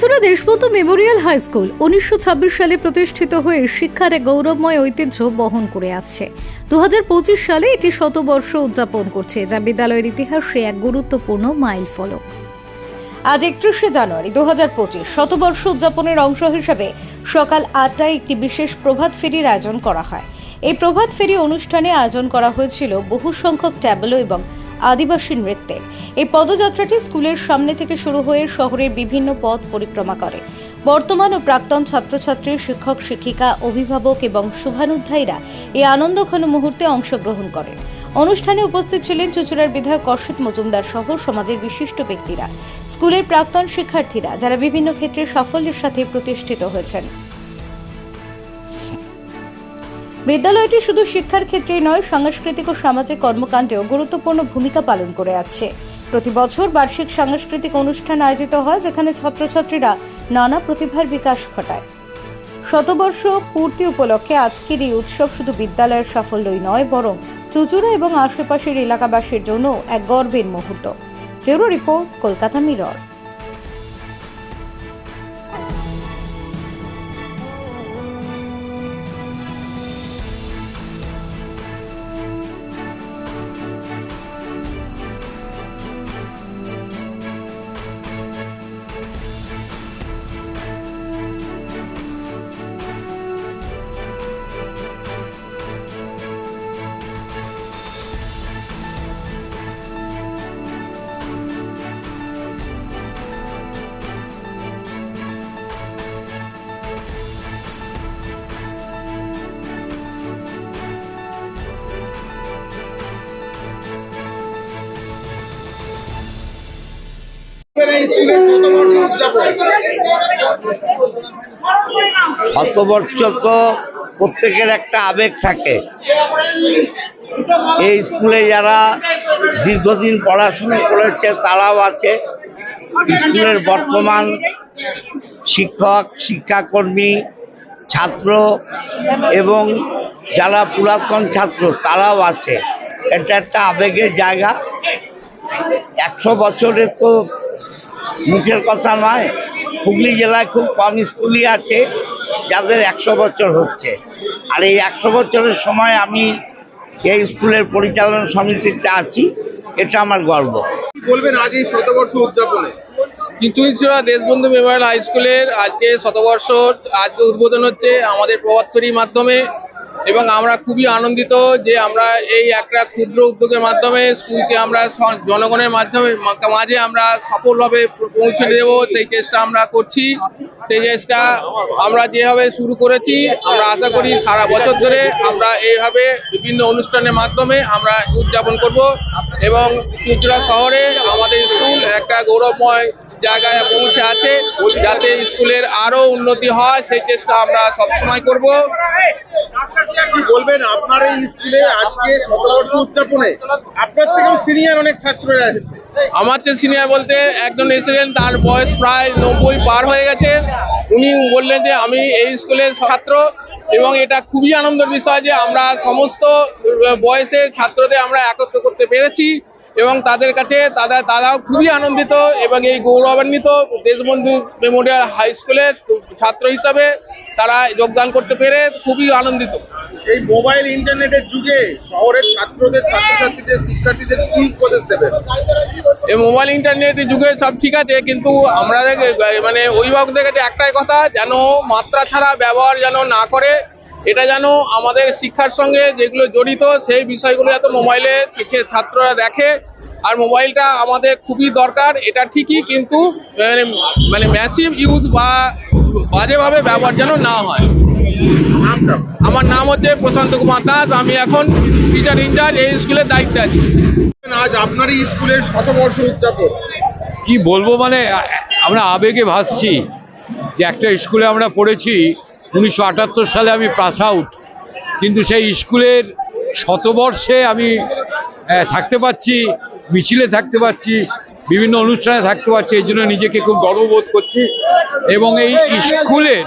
Chinsurah Deshbandhu memorial high school উনিশশো ছাব্বিশ সালে প্রতিষ্ঠিত হয়ে শিক্ষার এক গৌরবময় ঐতিহ্য বহন করে আসছে। দু হাজার পঁচিশ সালে এটি শতবর্ষ উদযাপন করছে, যা বিদ্যালয়ের ইতিহাসে এক গুরুত্বপূর্ণ মাইল ফলক আজ একত্রিশে জানুয়ারি দু হাজার পঁচিশ, শতবর্ষ উদযাপনের অংশ হিসাবে সকাল আটটায় একটি বিশেষ প্রভাত ফেরির আয়োজন করা হয়। এই প্রভাত ফেরি অনুষ্ঠানে আয়োজন করা হয়েছিল বহু সংখ্যক ট্যাবলো এবং আদিবাসী নৃত্যের এই পদযাত্রাটি স্কুলের সামনে থেকে শুরু হয়ে শহরের বিভিন্ন পথ পরিক্রমা করে। বর্তমান ও প্রাক্তন ছাত্রছাত্রী, শিক্ষক, শিক্ষিকা, অভিভাবক এবং শুভানুধ্যায়ীরা এই আনন্দঘন মুহূর্তে অংশগ্রহণ করেন। অনুষ্ঠানে উপস্থিত ছিলেন চুচুড়ার বিধায়ক অর্ষিত মজুমদার সহ সমাজের বিশিষ্ট ব্যক্তিরা। স্কুলের প্রাক্তন শিক্ষার্থীরা, যারা বিভিন্ন ক্ষেত্রে সাফল্যের সাথে প্রতিষ্ঠিত হয়েছেন। বিদ্যালয়টি শুধু শিক্ষার ক্ষেত্রেই নয়, সাংস্কৃতিক ও সামাজিক কর্মকাণ্ডেও গুরুত্বপূর্ণ ভূমিকা পালন করে আসছে। প্রতি বছর বার্ষিক সাংস্কৃতিক অনুষ্ঠান আয়োজিত হয়, যেখানে ছাত্রছাত্রীরা নানা প্রতিভার বিকাশ ঘটায়। শতবর্ষ পূর্তি উপলক্ষে আজকের এই উৎসব শুধু বিদ্যালয়ের সাফল্যই নয়, বরং চুচুড়া এবং আশেপাশের এলাকাবাসীর জন্য এক গর্বের মুহূর্ত। ফেরো রিপোর্ট, কলকাতা মিরর। শতবর্ষ তো প্রত্যেকের একটা আবেগ থাকে। এই স্কুলে যারা দীর্ঘদিন পড়াশুনো করেছে, তারাও আছে। স্কুলের বর্তমান শিক্ষক, শিক্ষাকর্মী, ছাত্র এবং যারা পুরাতন ছাত্র, তারাও আছে। এটা একটা আবেগের জায়গা। একশো বছরের তো মুখের কথা নয় হুগলি জেলায় খুব কম স্কুলই আছে যাদের একশো বছর হচ্ছে। আর এই একশো বছরের সময় আমি এই স্কুলের পরিচালনা সমিতিতে আছি এটা আমার গর্ব। বলবেন আজ এই শতবর্ষ উদযাপনে? কিচুইছড়া দেশবন্ধু মেমোরিয়াল হাই স্কুলের আজকে শতবর্ষ আজকে উদ্বোধন হচ্ছে আমাদের প্রভাত ফেরির মাধ্যমে। এবং আমরা খুবই আনন্দিত যে আমরা এই একটা ক্ষুদ্র উদ্যোগের মাধ্যমে স্কুলকে আমরা জনগণের মাধ্যমে মাঝে আমরা সফলভাবে পৌঁছে দেব সেই চেষ্টা আমরা করছি। সেই চেষ্টা আমরা যেভাবে শুরু করেছি আমরা আশা করি সারা বছর ধরে আমরা এইভাবে বিভিন্ন অনুষ্ঠানের মাধ্যমে আমরা উদযাপন করব। এবং চুচড়া শহরে আমাদের স্কুল একটা গৌরবময় জায়গায় পৌঁছে আছে যাতে স্কুলের আরও উন্নতি হয় সেই চেষ্টা আমরা সবসময় করব। বলবেন আপনার এই স্কুলে আজকে শতবর্ষ উদযাপনে আপনার থেকেও সিনিয়র অনেক ছাত্ররা এসেছে। আমার চেয়ে সিনিয়র বলতে একজন এসেছেন তার বয়স প্রায় নব্বই পার হয়ে গেছে। উনি বললেন যে আমি এই স্কুলের ছাত্র এবং এটা খুবই আনন্দের বিষয় যে আমরা সমস্ত বয়সের ছাত্রদের আমরা একত্র করতে পেরেছি। এবং তাদের কাছে তারা তারাও খুবই আনন্দিত এবং এই গৌরবান্বিত দেশবন্ধু মেমোরিয়াল হাই স্কুলের ছাত্র হিসাবে তারা যোগদান করতে পেরে খুবই আনন্দিত। এই মোবাইল ইন্টারনেটের যুগে শহরের ছাত্রদের ছাত্রছাত্রীদের শিক্ষার্থীদের কি উপদেশ দেবেন এই মোবাইল ইন্টারনেটের যুগে সব ঠিক আছে কিন্তু আমরা মানে অভিভাবকদের কাছে একটাই কথা যেন মাত্রা ছাড়া ব্যবহার যেন না করে এটা যেন আমাদের শিক্ষার সঙ্গে যেগুলো জড়িত সেই বিষয়গুলো যাতে মোবাইলে ছাত্ররা দেখে। আর মোবাইলটা আমাদের খুবই দরকার এটা ঠিকই কিন্তু মানে মানে ম্যাসিভ ইউজ বা বাজেভাবে ব্যবহার যেন না হয়। আমার নাম হচ্ছে প্রশান্ত কুমার দাস আমি এখন টিচার ইনচার্জ এই স্কুলের দায়িত্বে আছি। আজ আপনার এই স্কুলের শতবর্ষ উদযাপন। কি বলব মানে আমরা আবেগে ভাসছি যে একটা স্কুলে আমরা পড়েছি উনিশশো আটাত্তর সালে আমি পাস আউট কিন্তু সেই স্কুলের শতবর্ষে আমি থাকতে পারছি, মিছিলে থাকতে পারছি, বিভিন্ন অনুষ্ঠানে থাকতে পারছি, এই জন্য নিজেকে খুব গর্ববোধ করছি। এবং এই স্কুলের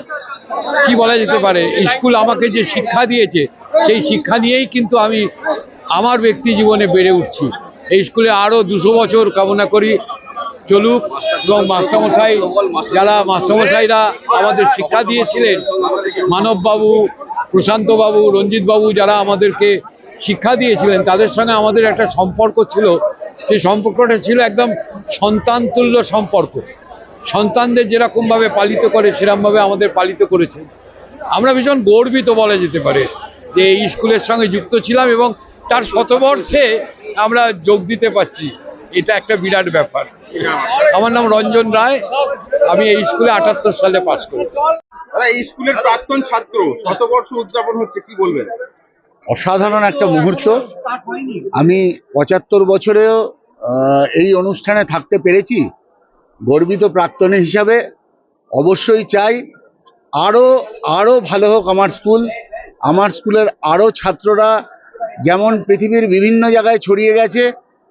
কি বলা যেতে পারে, স্কুল আমাকে যে শিক্ষা দিয়েছে, সেই শিক্ষা নিয়েই কিন্তু আমি আমার ব্যক্তি জীবনে বেড়ে উঠছি। এই স্কুলে আরও দুশো বছর কামনা করি। চলুক এবং মাস্টারমশাই, যারা মাস্টারমশাইরা আমাদের শিক্ষা দিয়েছিলেন, মানববাবু, প্রশান্তবাবু, রঞ্জিতবাবু যারা আমাদেরকে শিক্ষা দিয়েছিলেন, তাদের সঙ্গে আমাদের একটা সম্পর্ক ছিল। সেই সম্পর্কটা ছিল একদম সন্তানতুল্য সম্পর্ক। সন্তানদের যেরকমভাবে পালিত করে, সেরকমভাবে আমাদের পালিত করেছে। আমরা ভীষণ গর্বিত বলা যেতে পারে যে এই স্কুলের সঙ্গে যুক্ত ছিলাম এবং তার শতবর্ষে আমরা যোগ দিতে পারছি। এটা একটা বিরাট ব্যাপার। আমার নাম রঞ্জন রায়। আমি এই স্কুলে আটাত্তর সালে পাশ করেছি। এই স্কুলের প্রাক্তন ছাত্র শতবর্ষ উদযাপন হচ্ছে কি বলবেন? অসাধারণ একটা মুহূর্ত। আমি পঁচাত্তর বছরেও আহ, এই অনুষ্ঠানে থাকতে পেরেছি গর্বিত প্রাক্তনী হিসাবে। অবশ্যই চাই আরও আরও ভালো হোক আমার স্কুল। আমার স্কুলের আরও ছাত্ররা যেমন পৃথিবীর বিভিন্ন জায়গায় ছড়িয়ে গেছে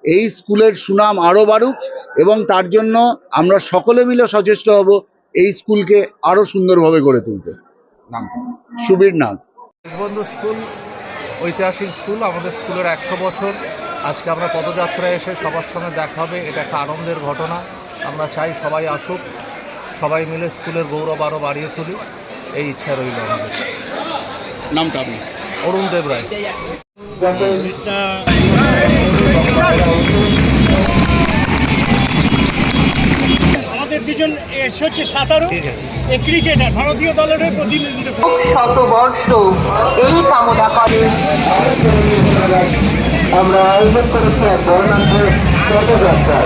এই স্কুলের সুনাম আরও বাড়ুক। এবং তার জন্য আমরা সকলে মিলে সচেষ্ট হব এই স্কুলকে আরও সুন্দরভাবে গড়ে তুলতে। নাম। সুবীর নাথ। দেশবন্ধু স্কুল ঐতিহাসিক স্কুল আমাদের স্কুলের একশো বছর। আজকে আমরা পদযাত্রায় এসে সবার সঙ্গে দেখা হবে এটা একটা আনন্দের ঘটনা। আমরা চাই সবাই আসুক সবাই মিলে স্কুলের গৌরব আরও বাড়িয়ে তুলি এই ইচ্ছা রইল আমাদের। নামটা আপনি? অরুণ দেব রায়। দুজন হচ্ছে সাঁতারু ক্রিকেটার, ভারতীয় দলের প্রতিনিধিত্ব। শতবর্ষ এই কামনা করে আমরা আয়োজন করেছি এক বর্ণাঢ্য পদযাত্রার